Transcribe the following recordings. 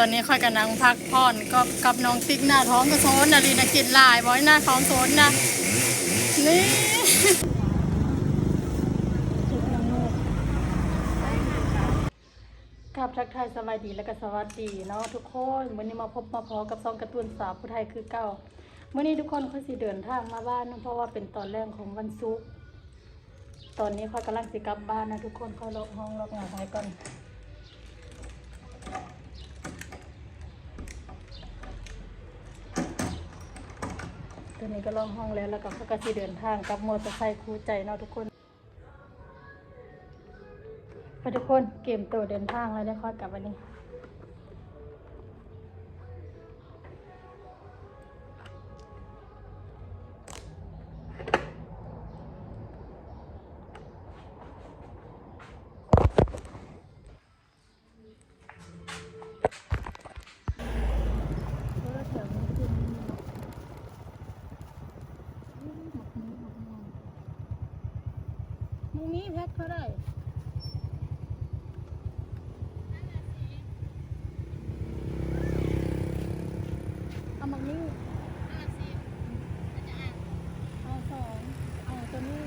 ตอนนี้ค่อยกับนางพักผ่อนก็กับน้องติ๊กหน้าท้องกระโซนนาลีนะกินลายบอยหน้าท้องโซนนะนี่กับทักทายสบายดีและก็สวัสดีเนาะทุกคนวันนี้มาพบมาพอกับซองการ์ตูนสาวผู้ไทยคือเก่าเมื่อนี้ทุกคนค่อยสิเดินทางมาบ้านเนะเพราะว่าเป็นตอนแรกของวันศุกร์ตอนนี้ค่อยกำลังสิกลับบ้านนะทุกคนค่อยล็อกห้องล็อกงานไว้ก่อน อนนี้ก็ลองห้องแล้วแล้วก็เขาก็สิเดินทางกับมอเตอร์ไซค์คู่ใจเนาะทุกคนไปทุกคนเกมตัวเดินทางแล้วได้ค่อยกลับวันนี้ มึงนี้แพ็คเขาได้เอามังนี้เอาสองเอาตัวนี้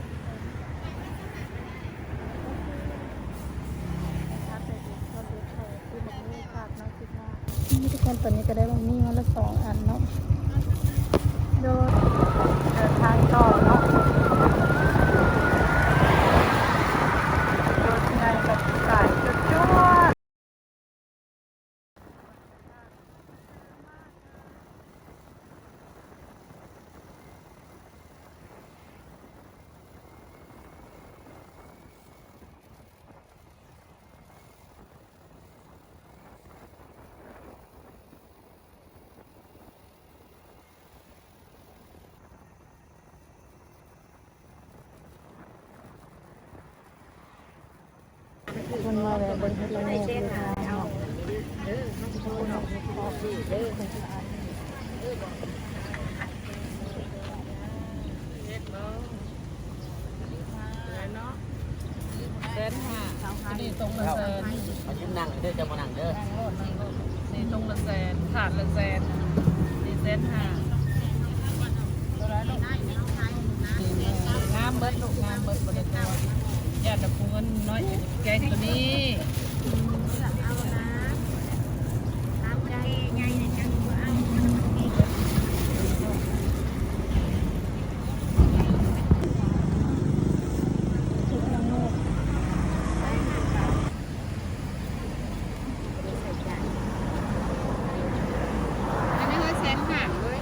นี่ทุกคนตอนนี้ก็ได้มังนี้มาละสองอันเนาะโดยเดินทางต่อเนาะ รถงานกับสายจุดจวด คนมาเลยบนรถเราเนี่ยคืองเนาะเส้นห้านี่ตรงละแสนเอาชิ้นนั่งเด้อจะมานั่งเด้อนี่ตรงละแสนขาดละแสนนี่เส้นห้างามเบิดลูกงามเบิดบริตัว ญาติตะปูเงินน้อยแกงตัวนี้นี้ว่าแสนห่างเลย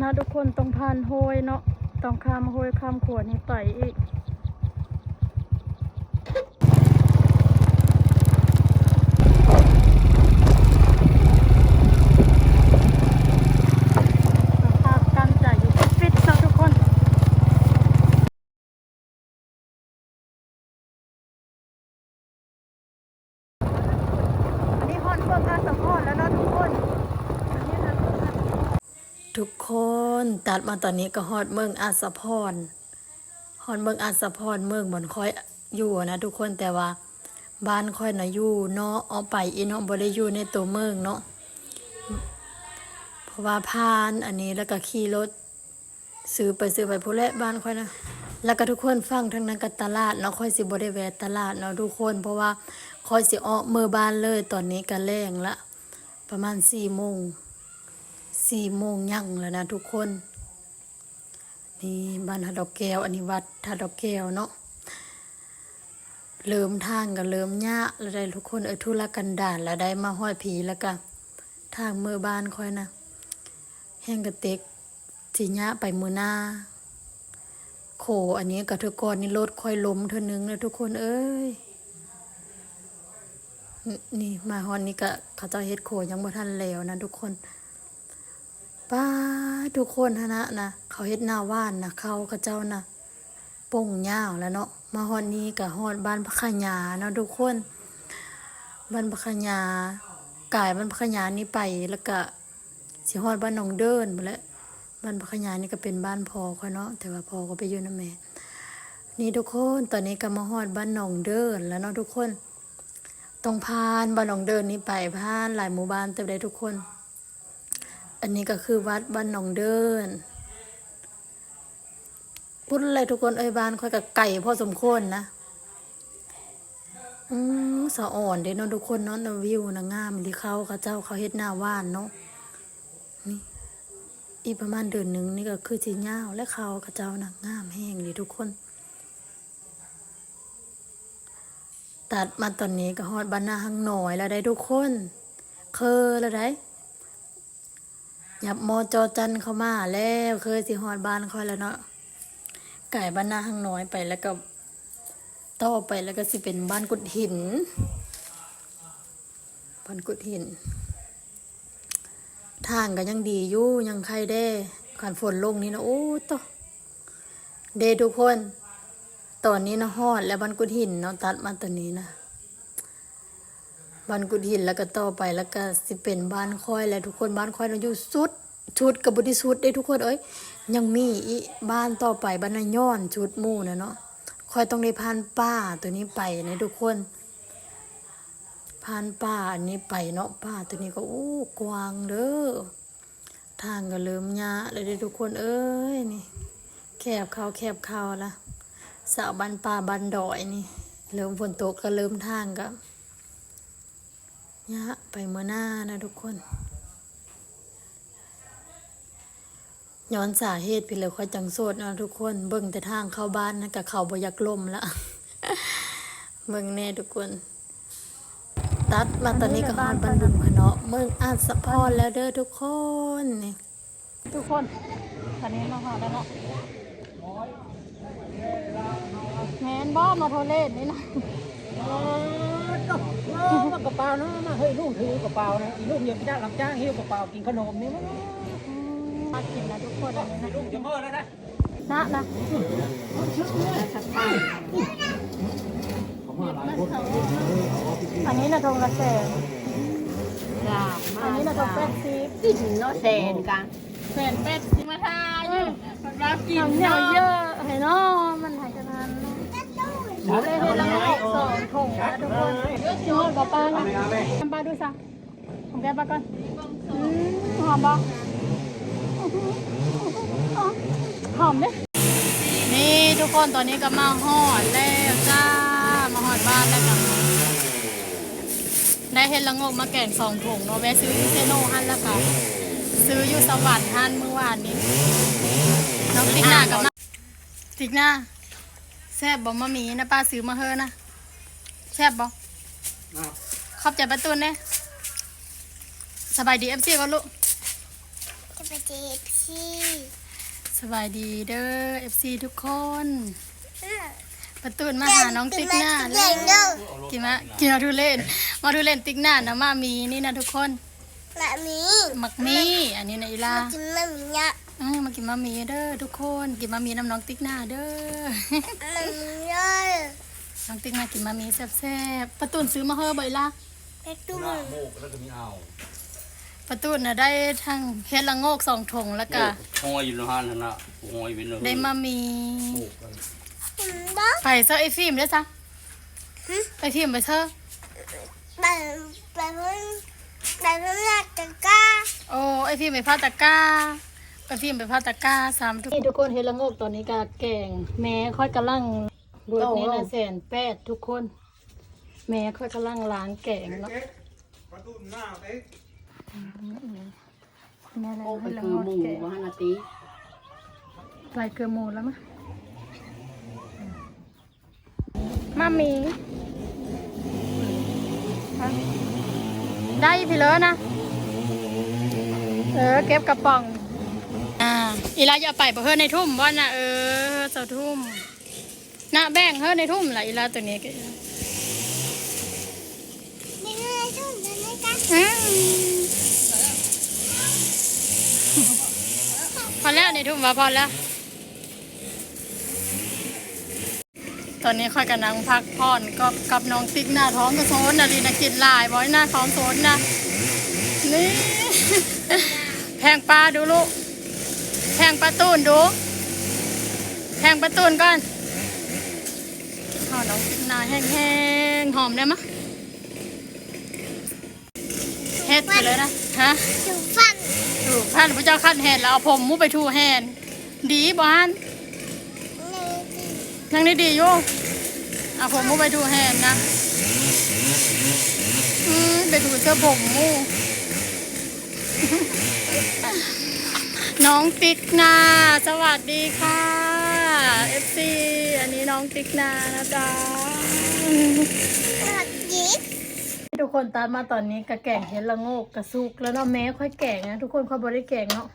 นะทุกคนต้องผ่านโฮยเนาะต้องข้ามโฮยข้ามขวดนี้ไต่อีกสภาพการจ่ายอยู่ฟิตๆเนาะทุกคน อันนี้ฮอนเบิกอาสมพรแล้วเนาะทุกคน ทุกค นตัดมาตอนนี้ก็ฮอดเมืองอาสะพรฮอดเมืองอาสะพรเมืองบอนค่อยอยู่นะทุกคนแต่ว่าบ้านค่อยน่ะอยู่เนาะเอาไปอีเนาะบ่ได้อยู่ในตัวเมืองเนาะเพราะว่าผ่านอันนี้แล้วก็ขี่รถซื้อไปซื้อไปผู้แลบ้านค่อยนะแล้วก็ทุกคนฟังทั้งนั้นก็ตลาดเนาะค่อยสิบ่ได้แวะตลาดเนาะทุกคน เพราะว่าค่อยสิออกมือบ้านเลยตอนนี้ก็แรงละ ประมาณ4โมง สี่โมงยังแล้วนะทุกคน นี่บ้านทัดดอกแก้วอันนี้วัดทัดดอกแก้วเนาะเริ่มทางก็เริ่มยะแล้วได้ทุกคนเออธุรกันดารแล้วได้มาห้อยผีแล้วก็ทางมือบ้านค่อยนะแห้งกระเต็กสิยะไปมือหน้า โขอันนี้กับทุกคนนี่รถค่อยล้มเท่านึงนะทุกคนเอ้ยนนี่มาฮอนนี่ก็เขาเจ้าเฮ็ดโขยังบ่ทันแล้วนะทุกคน ป้าทุกคนฮะนะนะเขาเฮ็ดหน้าว่านนะเขากับเจ้านะป่งยาวแล้วเนาะมาฮอนนี้กับฮอดบ้านพระขญาเนาะทุกคนบ้านพระขญากายบ้านพระขญานี่ไปแล้วก็สิฮอดบ้านหนองเดินหมดแล้วบ้านพระขยานี่ก็เป็นบ้านพ่อเขาเนาะแต่ว่าพ่อก็ไปอยู่นำแม่นี่ทุกคนตอนนี้ก็มาฮอดบ้านหนองเดินแล้วเนาะทุกคนต้องผ่านบ้านหนองเดินนี้ไปผ่านหลายหมู่บ้านเต็มได้ทุกคน อันนี้ก็คือวัดบ้านหนองเดินพูดอะไรทุกคนเอ้ยบ้านค่อยกับไก่พอสมควรนะ อืมสะอ่อนเด้เนาะทุกคนเนาะวิวนะงามที่เขาเขาเจ้าเขาเฮ็ดหน้าว่านเนาะนี่อีประมาณเดือนหนึ่งนี่ก็คือสีเงาและเขากระเจ้านะงามแห้งเลยทุกคน ตัดมาตอนนี้ก็ฮอดบ้านนาหังหน่อยแล้วได้ทุกคน เคยแล้วได้ หยับมอจอจันเข้ามาแล้วเคยสิฮอดบ้านคอยแล้วเนาะไก่บ้านนาหังน้อยไปแล้วก็ต่อไปแล้วก็สิเป็นบ้านกุดหิน บ้านกุดหิน ทางก็ยังดีอยู่ยังใครได้ขันฝนลงนี่นะโอ้ตอเดทุกคน ตอนนี้นะฮอดแล้วบันกุดหินเนาะตัดมาตอนนี้นะ บันกุดหินแล้วก็ต่อไปแล้วก็สิเป็นบ้านค่อยแล้วทุกคนบ้านค่อยเราอยู่สุดชุดกับบไดิสุดได้ทุกคนเอ้ยยังมีอีบ้านต่อไปบ้านนาย้อนชุดมู่นะเนาะค่อยต้องได้ผ่านป้าตัวนี้ไปนะทุกคนผ่านป่าอันนี้ไปเนาะป่าตัวนี้ก็อู้กว้างเด้อทางก็เริ่มยะเลยเด้ทุกคนเอ้ยนี่แคบเขาแคบเขาละสาวบันป่าบันดอยนี่ เริ่มฝนตกก็เริ่มทางก็ ยะไปเมื่อหน้านะทุกคนย้อนสาเหตุพี่เลยค่อยจังโสดนะทุกคน เบิ่งแต่ทางเข้าบ้านนะกับเขาบอยากล่มละเบิ่งแน่ทุกคน ตัดมาตอนนี้ก็ฮอดบันดุงพะเนาะเมืองอาสะพรแล้วเด้อทุกคนนี่ทุกคนตอนนี้มาหาแล้วเนาะแมนบ้ามมาโทรเล่นนี่นะ มากระเป๋าเนาะมาเฮ้ยลูกถือกระเป๋านะลูกยังจ้างรับจ้างหิ้วกระเป๋ากินขนมนี่มั้งมากินนะทุกคนอันนี้นะลูกจะเมื่อแล้วนะนะนะอันนี้นะทงละแสนอันนี้นะทงแปดสิบกินเนาะแสนกันแสนแปดสิบมาทายรับกินเยอะเยอะเห็นเนาะมันหายกันนานเนาะ เลยให้ละสองถุงนะทุกคนชิมกับป้านะทำป้าดูสักของแกป้าก่อนอืมหอมปะหอมเด้นี่ทุกคนตอนนี้ก็มาหอดแล้วจ้า มาหอดบ้านแล้วกันได้เห็ดละงกมาแกงสองถุงเนาะแวะซื้อที่เซโนฮันแล้วค่ะ ซื้ออยู่สวรรค์ฮันเมื่อวานนี้น้องติ๊กหน้ากับน้าติ๊กหน้า แซ่บบ่มามีนะป้าซื้อมาเฮอนะแซ่บบ่ขอบใจประตูนเนี่ยสบายดีเอฟซีก็ลูกจะไปจีบพี่สบายดีเด้อเอฟซีทุกคนประตูนมาหาน้องติ๊กหน้าเลแล้ยวเด้อกินมากินมาดูเล่นมาดูเล่นติ๊กหน้านะมามีนี่นะทุกคนแม่มีหมักมี่อันนี้นะอีลากินแม่มีเนี่ยเออ มากินมามีเด้อทุกคน กินมามีน้ำน้องติ๊กหน้าเด้อแม่มีเลยน้องติ๊กหน้ากินมามีแซ่บๆประตูนซื้อมาเฮอบ่อยละไปตุ้มประตูน่ะได้ทั้งเฮ็ดละโงกสองถุงแล้วก็ห้อยอยู่ในห้านนั่นนะห้อยเป็นเลยได้มามีบ้าไปเซอไอฟิล์มได้ซะไอฟิล์มไปเซอไปไปเพิ่งไปเพิ่งรักกันก้าโอ้ไอฟิล์มไปพาตะกร้า ไอฟิล์มไปพาตะกร้าสามทุกนี่ทุกคนเฮ็ดละโงกตอนนี้ก็แกงแม่ค่อยกำลังรวดนี้นะแสนแปดทุกคน แม่ค่อยกำลังล้างแกงเนาะแม่อะไรโอ้ไปให้ละคือโงกหมูแกงว่านาทีลายเกลือหมูแล้วมั้ยมามีฮะได้พี่เลยนะ เออเก็บกระป๋อง อีลาจะเอาไปบ่เฮือในทุ่มบ่น่ะเออเจ้าทุ่มน่ะแบ่งเฮือในทุ่มล่ะอีลาตัวนี้ก็นี่ไงช่วยกันนะกันอืมพอแล้วในทุ่มว่าพอแล้ว ตอนนี้ค่อยกับนางพักผ่อนก็กับน้องติ๊กหน้าท้องกระโซนนะลีนะกินหลายบ่อยหน้าท้องโซนนะนี่แพงปลาดูลูกแพ งปลาตูนดูแพงปลาตูนก่อนหอมน้องติ๊กหน้าแห้งๆหอมได้มะเฮ็ดไปเลยนะฮะถูกฟันถูกท่านพระเจ้าขั้นแหนแล้วเอาผมมุไปทูแหนดีบ้านในที่ยังได้ดีอยู่เอาผมมุไปทูแหนนะอืมไปดูเสื้อผมมู น้องติ๊กนา สวัสดีค่ะ FC อันนี้น้องติ๊กนานะจ๊ะสวัสดีทุกคนตามมาตอนนี้กระแกงเห็ดละโงกกระซุกแล้วเนาะแม้ค่อยแกงนะทุกคนค่อยบริแกงเนาะ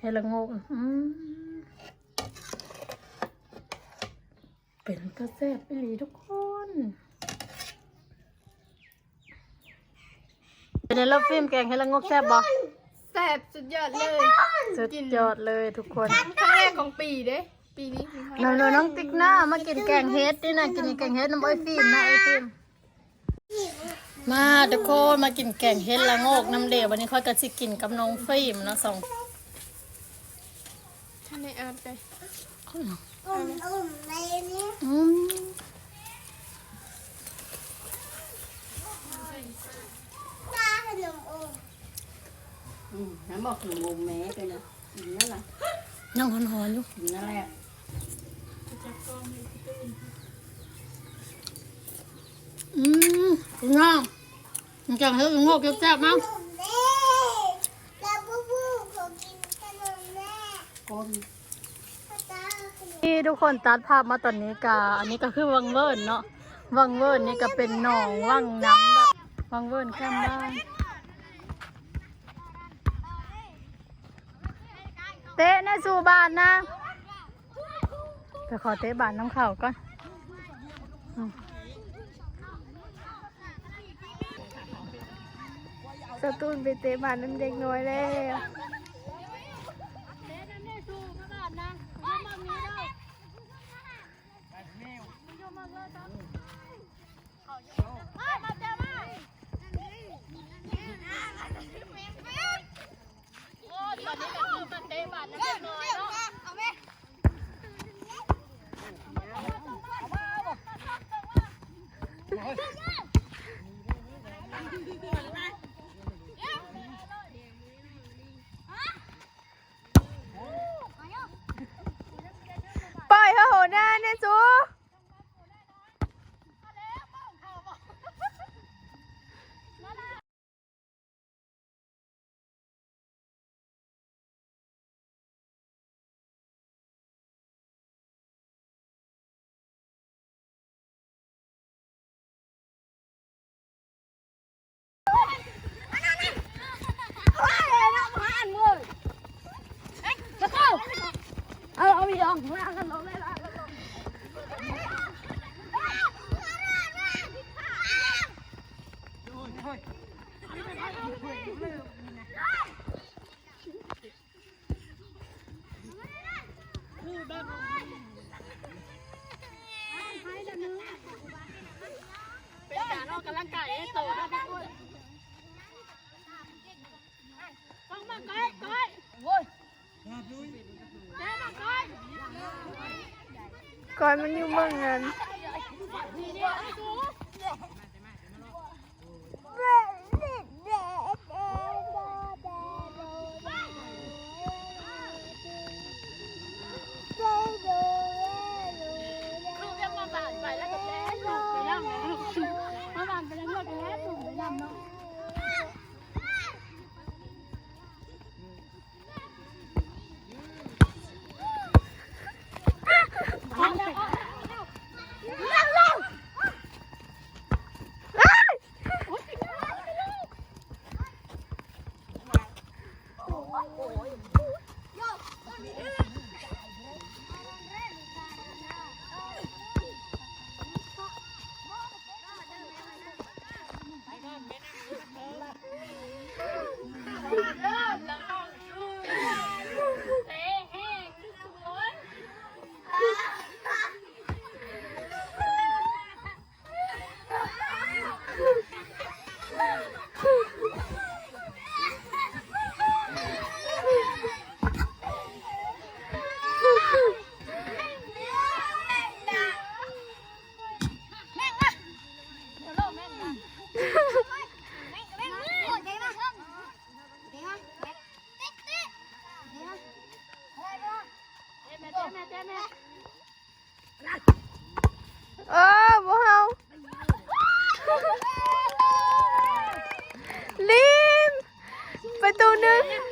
เห็ดละโงกเป็นกระแซบไปหลีทุกคนเป็นไงเราฟิล์มแกงเห็ดละโงกแซบบ่แซ่บสุดยอดเลยสุดยอดเลยทุกคนครั้งแรกของปีเด้ ปีนี้มีครั้งน้องๆน้องติ๊กหน้ามากินแกงเฮ็ดนี่นะกินแกงเฮ็ดน้ำอ้อยฟิล์มนะไอ้ฟิล์มมาทุกคนมากินแกงเฮ็ดละโงกน้ำเดววันนี้ค่อยก็สิกินกับน้องฟิล์มเนาะสองท่านในอาร์ตเลยอุ่มอุ่มในนี้ อืม ตาขนมอุ่ม อืมน้ำบอกถึงมุมแม้ไปนะกินนั่นแหละยังหอนๆอยู่กินนั่นแหละอืมคุณน้องมันแกงเฮ็ดละโงกแซ่บๆมั้งขนมแม่แล้วบูบูขอกินขนมแม่ก้นตาขนมนี่ทุกคนตัดภาพมาตอนนี้กะอันนี้ก็คือวังเวิร์นเนาะวังเวิร์นนี่ก็เป็นหนองวังน้ำแบบวังเวิร์นแค่บ้าน เตะในสู่บ้านนะไปขอเตะบ้านน้ำเข่าก่อนอืมสตูนไปเตะบ้านน้ำเด็กน้อยแล้วปล่อยเหอะหน้าเนี่ยจู เป็นการออกกำลังกายให้โตนะทุกคนฟังมาก้อยก้อยแม่มาก้อย ก่อนมันอยู่เมืองนั้น ปร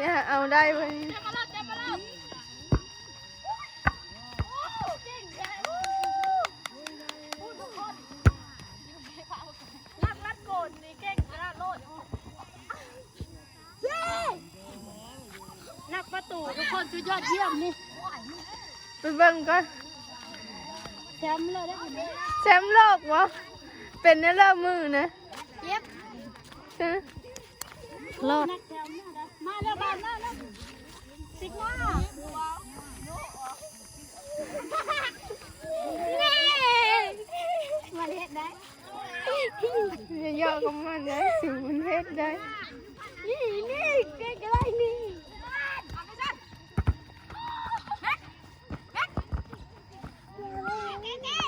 บิ่งประตูสิหาเอาได้เว้ยนักประตูทุกคนสุดยอดเยี่ยมนี่ไปเบิ่งก่อนแชมป์เลยได้แชมป์โลกวะเป็นในเริ่มมือนะ เย็บรอด มาแล้วมาแล้วแล้วสิกว่ามาเฮ็ดได้ย่าย่อกับมันได้สิมันเฮ็ดได้ นี่นี่ใกล้ๆนี่ล้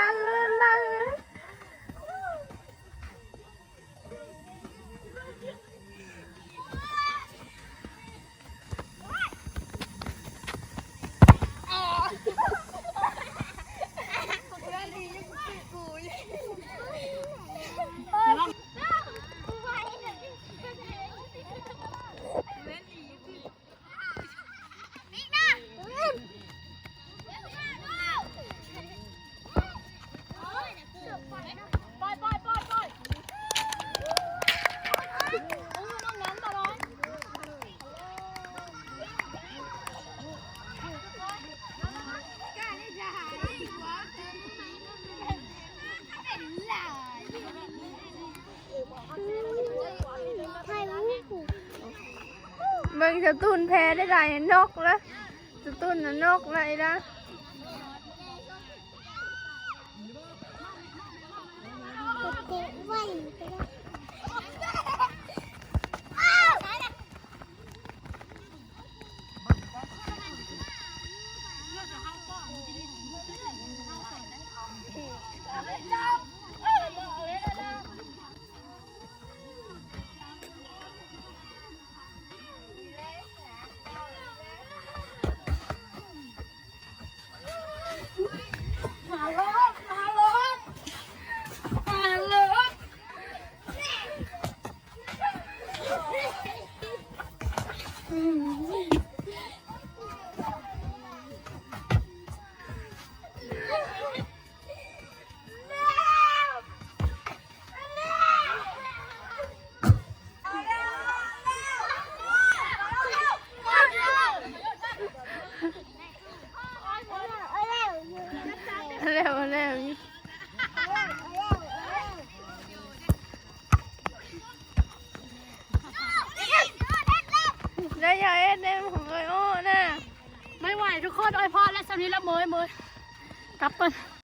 าง สตูนแพ้ได้หลายนกแล้วสตุนนะนกไรละเตะไว้ไปล้ว